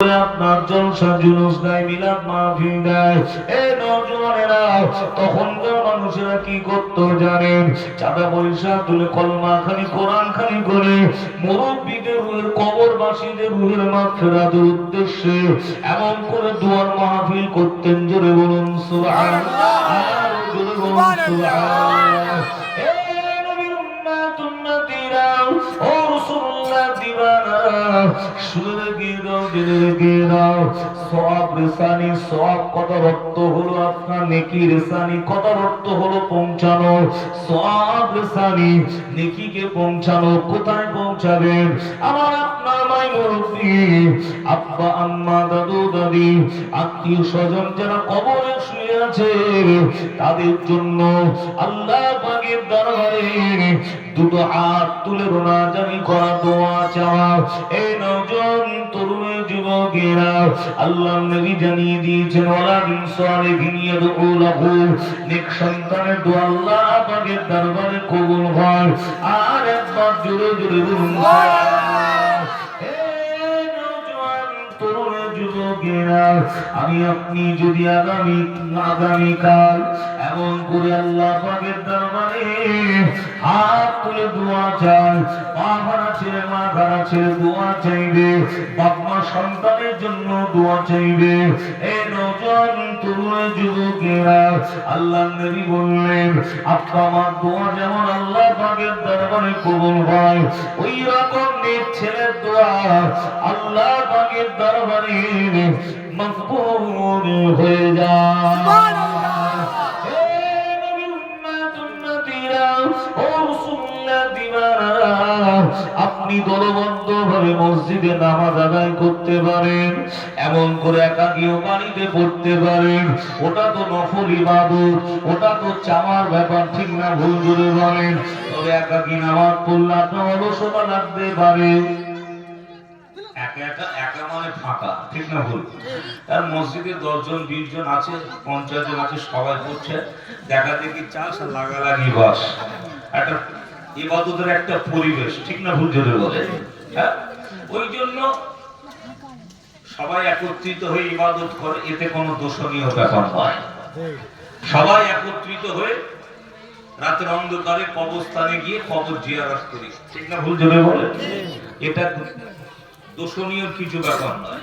আপনার জলসা জুলুস দেয় মিলাদ মাহফিল দেয় এ নজওয়ানেরা তখনকার মানুষেরা কি করতো জানেন? চাঁদা পয়সা তুলে কলমা খানি কোরআন খানি করে মুরব্বীদের রুহের কবরবাসীদের রুহের মাগফিরাতের উদ্দেশ্যে এমন করে দুয়ার মাহফিল করতেন জোরে বলুন সুবহানাল্লাহ। জোরে বলুন সুবহানাল্লাহ। শুনে সওয়াব রেসানি নেকি রেসানি পৌঁছানো? কোথায় পৌঁছাবেন? আমার আপনার মাই আম্মা, দাদু, দাদি, আত্মীয় স্বজন যারা কবরে শুয়ে আছে। তাদের জন্য আল্লাহ পাকের দরবারে দুটো হাত তুলে রোনা জানি করা দোয়া চাওয়া। এই নজন তরুণ যুবকেরা আল্লাহ নবী জানিয়ে দিয়েছেন ওলা বিন সালিহিন ইয়াদউলাহু নেক সন্তানের দোয়া আল্লাহ পাকের দরবারে কবুল হয়। আর একবার জোরে জোরে বলুন যুবকেরা, আমি আপনি যদি আগামী আগামীকাল এমন করে আল্লাহ পাকের দরবারে হাত তুলে দোয়া মা দোয়া চাইবে বাপ মা সন্তানের জন্য দোয়া চাইবে। এই নজন তরুণ যুবকেরা আল্লাহ নবী বললেন আপা আমার দোয়া যেমন পাকের দরবারে কবুল হয়। ওই রকম নেক ছেলের দোয়া আল্লাহ পাকের দরবারে মকবুল হয়ে যায়। ও দিওয়ানা, আপনি দলবদ্ধ ভাবে মসজিদে নামাজ আদায় করতে পারেন, এমন করে একাকিও বাড়িতে পড়তে পারেন। ওটা তো নফল ইবাদত, ওটা তো চামার ব্যাপার, ঠিক না ভুল করে বলেন। তবে একাকি নামাজ পড়লে আপনার অলসতা লাগতে পারে। মানে ফাঁকা, ঠিক না ভুল? আর মসজিদে দশজন বিশ জন আছে পঞ্চাশ জন আছে, সবাই করছে দেখা দেখি চাষ লাগালাগি বাস? একটা ইবাদতের একটা পরিবেশ, ঠিক না ভুল জোরে বলে? হ্যাঁ? ওই জন্য সবাই একত্রিত হয়ে ইবাদত করে, এতে কোনো দোষণীয় ব্যাপার নয়। সবাই একত্রিত হয়ে রাতের অন্ধকারে কবরস্থানে গিয়ে কবর জিয়ারত করি, ঠিক না ভুল জোরে বলে? এটা দোষণীয় কিছু ব্যাপার নয়।